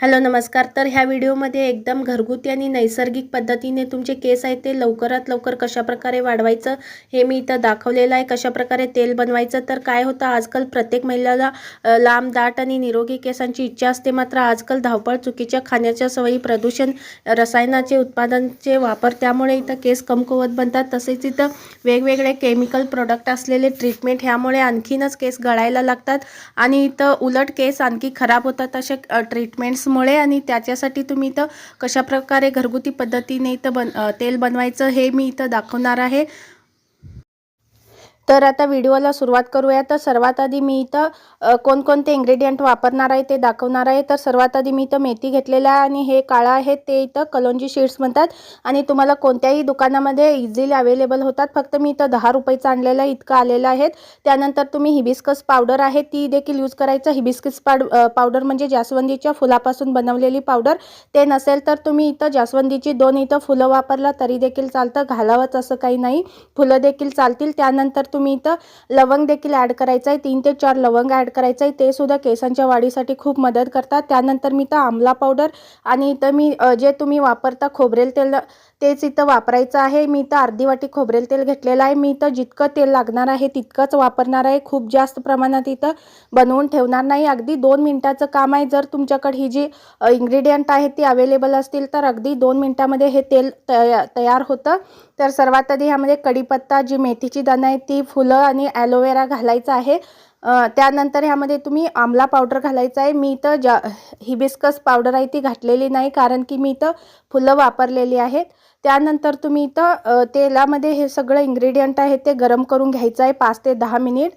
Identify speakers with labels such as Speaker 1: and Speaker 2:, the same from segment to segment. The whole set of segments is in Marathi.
Speaker 1: हॅलो नमस्कार. तर ह्या व्हिडिओमध्ये एकदम घरगुती आणि नैसर्गिक पद्धतीने तुमचे केस आहेत ते लवकरात लवकर कशाप्रकारे वाढवायचं हे मी इथं दाखवलेलं आहे. कशाप्रकारे तेल बनवायचं तर काय होतं आजकाल प्रत्येक महिलाला लांब दाट आणि निरोगी केसांची इच्छा असते. मात्र आजकाल धावपळ चुकीच्या खाण्याच्या सवयी प्रदूषण रसायनाचे उत्पादनचे वापर त्यामुळे इथं केस कमकुवत बनतात. तसेच इथं वेगवेगळे केमिकल प्रोडक्ट असलेले ट्रीटमेंट ह्यामुळे आणखीनच केस गळायला लागतात आणि इथं उलट केस आणखी खराब होतात असे ट्रीटमेंट्स मुळे आणि त्याच्यासाठी तुम्ही इथं कशाप्रकारे घरगुती पद्धतीने इथं बन तेल बनवायचं हे मी इथं दाखवणार आहे. तर आता व्हिडिओला सुरुवात करूया. तर सर्वात आधी मी इथं कोणकोणते इन्ग्रेडियंट वापरणार आहे ते दाखवणार आहे. तर सर्वात आधी मी इथं मेथी घेतलेलं आहे आणि हे काळं आहे ते इथं कलोंजी शीड्स म्हणतात. आणि तुम्हाला कोणत्याही दुकानामध्ये इझिली अवेलेबल होतात. फक्त मी इथं दहा रुपयाचं आणलेलं आहे इतकं आलेलं आहे. त्यानंतर तुम्ही हिबिस्कस पावडर आहे ती देखील यूज करायचं. हिबिस्कस पाड पावडर म्हणजे जास्वंदीच्या फुलापासून बनवलेली पावडर ते नसेल तर तुम्ही इथं जास्वंदीची दोन इथं फुलं वापरला तरी देखील चालतं. घालावंच असं काही नाही. फुलं देखील चालतील. त्यानंतर तुम्ही इथं लवंग देखील ॲड करायचं आहे तीन ते चार लवंग ॲड करायचं आहे ते सुद्धा केसांच्या वाढीसाठी खूप मदत करतात. त्यानंतर मी इथं आमला पावडर आणि इथं मी जे तुम्ही वापरता खोबरेल तेल तेच इथं वापरायचं आहे. मी इथं अर्धी वाटी खोबरेल तेल घेतलेलं आहे. मी इथं जितकं तेल लागणार आहे तितकंच वापरणार आहे. खूप जास्त प्रमाणात इथं बनवून ठेवणार नाही. अगदी दोन मिनटाचं काम आहे. जर तुमच्याकडे ही जी इन्ग्रेडियंट आहेत ती अवेलेबल असतील तर अगदी दोन मिनटामध्ये हे तेल तया तयार होतं. तर सर्वात आधी ह्यामध्ये कढीपत्ता जी मेथीची दाणं आहे ती फुलं आणि ॲलोवेरा घालायचं आहे. त्यानंतर ह्यामध्ये तुम्ही आमला पावडर घालायचं आहे. मी इथं जा हिबिस्कस पावडर आहे ती घातलेली नाही कारण की मी इथं फुलं वापरलेली आहेत. त्यानंतर तुम्ही इथं तेलामध्ये हे सगळं इन्ग्रेडियंट आहे ते गरम करून घ्यायचं आहे पाच ते दहा मिनिट.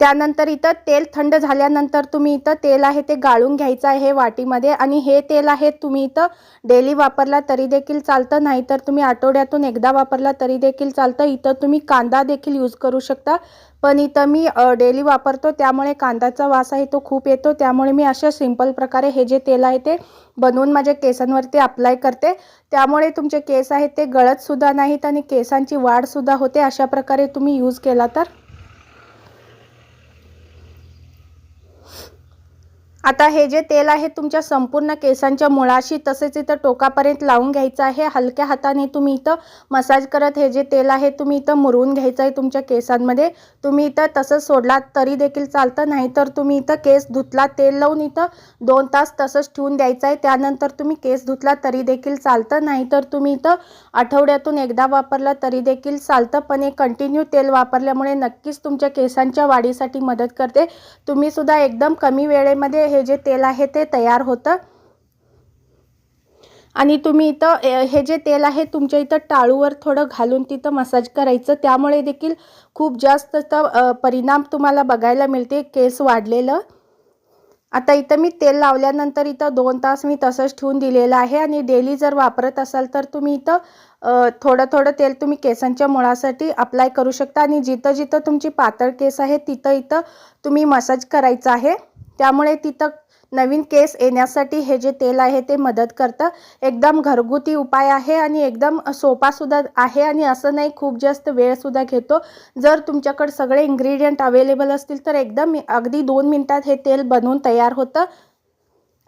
Speaker 1: त्यानंतर इथं तेल थंड झाल्यानंतर तुम्ही इथं तेल आहे ते गाळून घ्यायचं आहे वाटीमध्ये आणि हे तेल आहे तुम्ही इथं डेली वापरला तरी देखील चालतं. नाहीतर तुम्ही आठवड्यातून एकदा वापरला तरी देखील चालतं. इथं तुम्ही कांदा देखील यूज करू शकता. पण इथं मी डेली वापरतो. त्यामुळे कांद्याचा वास आहे तो खूप येतो. त्यामुळे मी अशा सिंपल प्रकारे हे जे तेल आहे ते बनवून माझ्या केसांवरती अप्लाय करते. त्यामुळे तुमचे केस आहेत ते गळतसुद्धा नाहीत आणि केसांची वाढसुद्धा होते. अशा प्रकारे तुम्ही यूज केला तर. आता हे जे तेल आहे तुमच्या संपूर्ण केसांच्या मुळाशी तसेच इथं टोकापर्यंत लावून घ्यायचं आहे. हलक्या हाताने तुम्ही इथं मसाज करत हे जे तेल आहे तुम्ही इथं मुरवून घ्यायचं आहे तुमच्या केसांमध्ये. तुम्ही इथं तसंच सोडलात तरी देखील चालतं नाहीतर तुम्ही इथं केस धुतला तेल लावून इथं दोन तास तसंच ठेवून द्यायचं आहे. त्यानंतर तुम्ही केस धुतला तरी देखील चालतं नाहीतर तुम्ही इथं आठवड्यातून एकदा वापरला तरी देखील चालतं. पण हे कंटिन्यू तेल वापरल्यामुळे नक्कीच तुमच्या केसांच्या वाढीसाठी मदत करते. तुम्हीसुद्धा एकदम कमी वेळेमध्ये हे जे तेल आहे ते तयार होतं. आणि तुम्ही इथं हे जे तेल आहे तुमच्या इथं टाळूवर थोडं घालून तिथं मसाज करायचं. त्यामुळे देखील खूप जास्त तर, परिणाम तुम्हाला बघायला मिळते. केस वाढलेलं. आता इथं मी तेल लावल्यानंतर इथं दोन तास मी तसंच ठेवून दिलेलं आहे. आणि डेली जर वापरत असाल तर तुम्ही इथं थोडं थोडं तेल तुम्ही केसांच्या मुळासाठी अप्लाय करू शकता. आणि जिथं जिथं तुमची पातळ केस आहे तिथं इथं तुम्ही मसाज करायचं आहे. त्यामुळे तिथं नवीन केस येण्यासाठी हे जे तेल आहे ते मदत करतं. एकदम घरगुती उपाय आहे आणि एकदम सोपासुद्धा आहे आणि असं नाही खूप जास्त वेळसुद्धा घेतो. जर तुमच्याकडे सगळे इन्ग्रेडियंट अवेलेबल असतील तर एकदम अगदी दोन मिनटात हे तेल बनवून तयार होतं.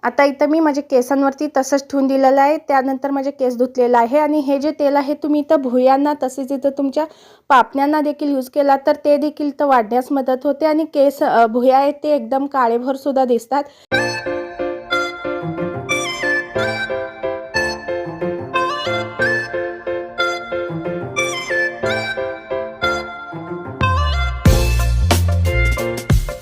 Speaker 1: आता इथं मी माझ्या केसांवरती तसंच ठेवून दिलेलं आहे. त्यानंतर माझे केस धुतलेलं आहे आणि हे जे तेल आहे तुम्ही इथं भुयांना तसेच इथं तुमच्या पापण्यांना देखील यूज केला तर ते देखील इथं वाढण्यास मदत होते आणि केस भुया आहेत ते एकदम काळेभरसुद्धा दिसतात.